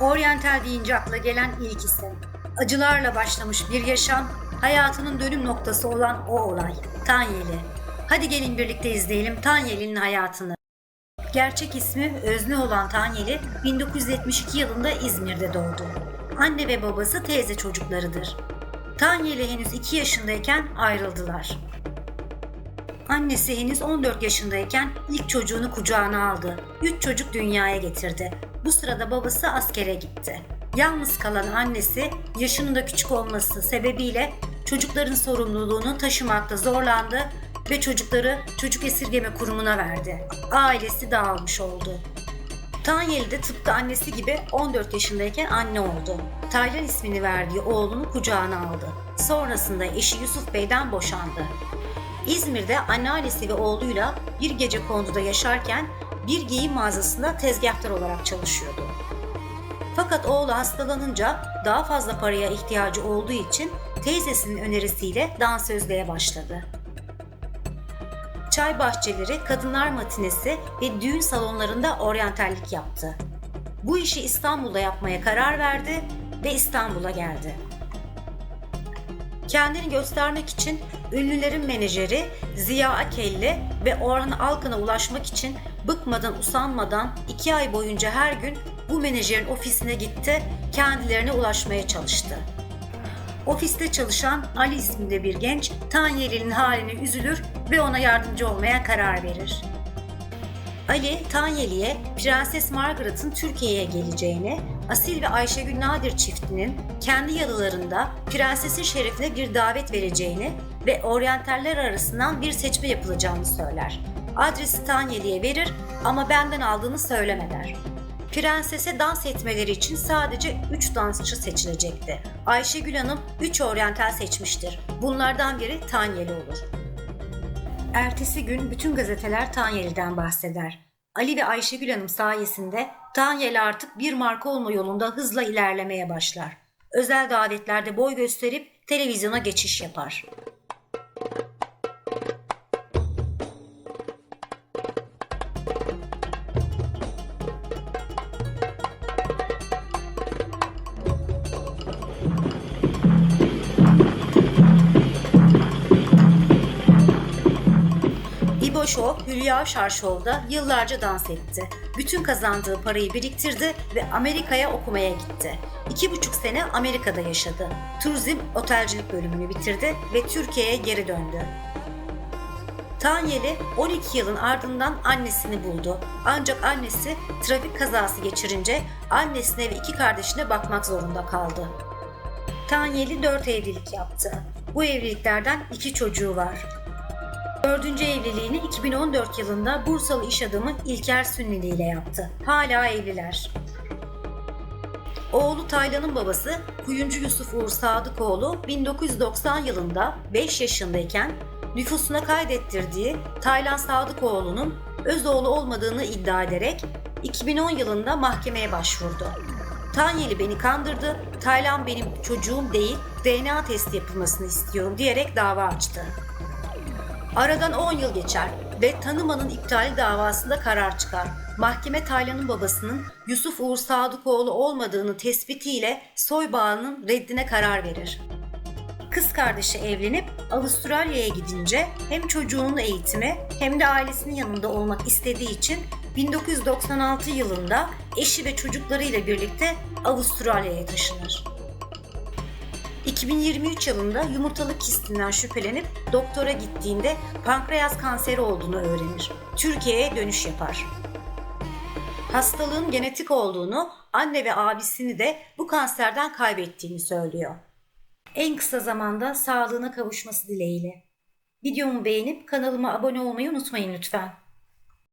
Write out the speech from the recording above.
Oriental deyince akla gelen ilk isim. Acılarla başlamış bir yaşam, hayatının dönüm noktası olan o olay. Tanyeli. Hadi gelin birlikte izleyelim Tanyeli'nin hayatını. Gerçek ismi Özne olan Tanyeli 1972 yılında İzmir'de doğdu. Anne ve babası teyze çocuklarıdır. Tanyeli henüz 2 yaşındayken ayrıldılar. Annesi henüz 14 yaşındayken ilk çocuğunu kucağına aldı. 3 çocuk dünyaya getirdi. Bu sırada babası askere gitti. Yalnız kalan annesi yaşının da küçük olması sebebiyle çocukların sorumluluğunu taşımakta zorlandı ve çocukları çocuk esirgeme kurumuna verdi. Ailesi dağılmış oldu. Tanyeli de tıpkı annesi gibi 14 yaşındayken anne oldu. Taylan ismini verdiği oğlunu kucağına aldı. Sonrasında eşi Yusuf Bey'den boşandı. İzmir'de anneannesi ve oğluyla bir gece konduda yaşarken bir giyim mağazasında tezgahtar olarak çalışıyordu. Fakat oğlu hastalanınca daha fazla paraya ihtiyacı olduğu için teyzesinin önerisiyle dansözlüğe başladı. Çay bahçeleri, kadınlar matinesi ve düğün salonlarında oryantallik yaptı. Bu işi İstanbul'da yapmaya karar verdi ve İstanbul'a geldi. Kendini göstermek için ünlülerin menajeri Ziya Akelli ve Orhan Alkan'a ulaşmak için bıkmadan usanmadan iki ay boyunca her gün bu menajerin ofisine gitti, kendilerine ulaşmaya çalıştı. Ofiste çalışan Ali isminde bir genç Tanyeli'nin haline üzülür ve ona yardımcı olmaya karar verir. Ali, Tanyeli'ye Prenses Margaret'ın Türkiye'ye geleceğini, Asil ve Ayşegül Nadir çiftinin kendi yalılarında prensesin şerefine bir davet vereceğini ve oryantaller arasından bir seçme yapılacağını söyler. Adresi Tanyeli'ye verir ama benden aldığını söyleme der. Prensese dans etmeleri için sadece 3 dansçı seçilecekti. Ayşegül Hanım 3 oryantal seçmiştir. Bunlardan biri Tanyeli olur. Ertesi gün bütün gazeteler Tanyeli'den bahseder. Ali ve Ayşegül Hanım sayesinde Tanyeli artık bir marka olma yolunda hızla ilerlemeye başlar. Özel davetlerde boy gösterip televizyona geçiş yapar. Show, Hülya Avşar Show'da yıllarca dans etti. Bütün kazandığı parayı biriktirdi ve Amerika'ya okumaya gitti. İki buçuk sene Amerika'da yaşadı. Turizm otelcilik bölümünü bitirdi ve Türkiye'ye geri döndü. Tanyeli 12 yılın ardından annesini buldu. Ancak annesi trafik kazası geçirince annesine ve iki kardeşine bakmak zorunda kaldı. Tanyeli 4 evlilik yaptı. Bu evliliklerden iki çocuğu var. Dördüncü evliliğini 2014 yılında Bursalı iş adamı İlker Sünnili ile yaptı. Hala evliler. Oğlu Taylan'ın babası Kuyumcu Yusuf Uğur Sadıkoğlu 1990 yılında 5 yaşındayken nüfusuna kaydettirdiği Taylan Sadıkoğlu'nun öz oğlu olmadığını iddia ederek 2010 yılında mahkemeye başvurdu. Tanyeli beni kandırdı, Taylan benim çocuğum değil, DNA testi yapılmasını istiyorum diyerek dava açtı. Aradan 10 yıl geçer ve tanımanın iptali davasında karar çıkar. Mahkeme Taylan'ın babasının Yusuf Uğur Sadıkoğlu olmadığını tespitiyle soy bağının reddine karar verir. Kız kardeşi evlenip Avustralya'ya gidince hem çocuğunun eğitimi hem de ailesinin yanında olmak istediği için 1996 yılında eşi ve çocuklarıyla birlikte Avustralya'ya taşınır. 2023 yılında yumurtalık kistinden şüphelenip doktora gittiğinde pankreas kanseri olduğunu öğrenir. Türkiye'ye dönüş yapar. Hastalığın genetik olduğunu, anne ve abisini de bu kanserden kaybettiğini söylüyor. En kısa zamanda sağlığına kavuşması dileğiyle. Videomu beğenip kanalıma abone olmayı unutmayın lütfen.